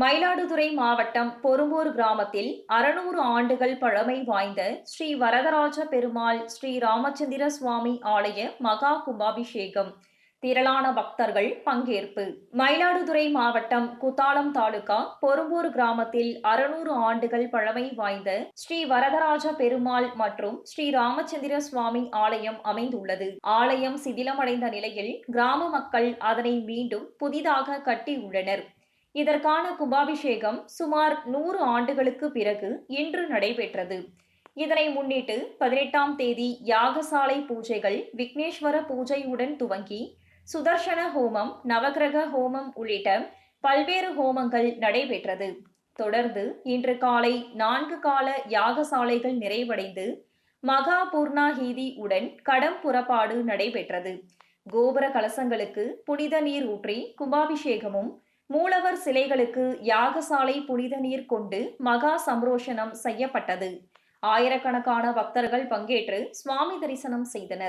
மயிலாடுதுறை மாவட்டம் பொறும்பூர் கிராமத்தில் அறுநூறு ஆண்டுகள் பழமை வாய்ந்த ஸ்ரீ வரதராஜ பெருமாள் ஸ்ரீ ராமச்சந்திர சுவாமி ஆலய மகா கும்பாபிஷேகம். திரளான பக்தர்கள் பங்கேற்பு. மயிலாடுதுறை மாவட்டம் குத்தாலம் தாலுகா பொறும்பூர் கிராமத்தில் அறுநூறு ஆண்டுகள் பழமை வாய்ந்த ஸ்ரீ வரதராஜ பெருமாள் மற்றும் ஸ்ரீ ராமச்சந்திர சுவாமி ஆலயம் அமைந்துள்ளது. ஆலயம் சிதிலமடைந்த நிலையில் கிராம மக்கள் அதனை மீண்டும் புதிதாக கட்டியுள்ளனர் இதற்கான கும்பாபிஷேகம் சுமார் நூறு ஆண்டுகளுக்கு பிறகு இன்று நடைபெற்றது. இதனை முன்னிட்டு பதினெட்டாம் தேதி யாகசாலை பூஜைகள் விக்னேஸ்வர பூஜையுடன் துவங்கி சுதர்சன ஹோமம் நவகிரக ஹோமம் உள்ளிட்ட பல்வேறு ஹோமங்கள் நடைபெற்றது. தொடர்ந்து இன்று காலை நான்கு கால யாகசாலைகள் நிறைவடைந்து மகா பூர்ணாஹீதி உடன் கடம் புறப்பாடு நடைபெற்றது. கோபுர கலசங்களுக்கு புனித நீர் ஊற்றி கும்பாபிஷேகமும் மூலவர் சிலைகளுக்கு யாகசாலை புனித நீர் கொண்டு மகா சம்ரோஷனம் செய்யப்பட்டது. ஆயிரக்கணக்கான பக்தர்கள் பங்கேற்று சுவாமி தரிசனம் செய்தனர்.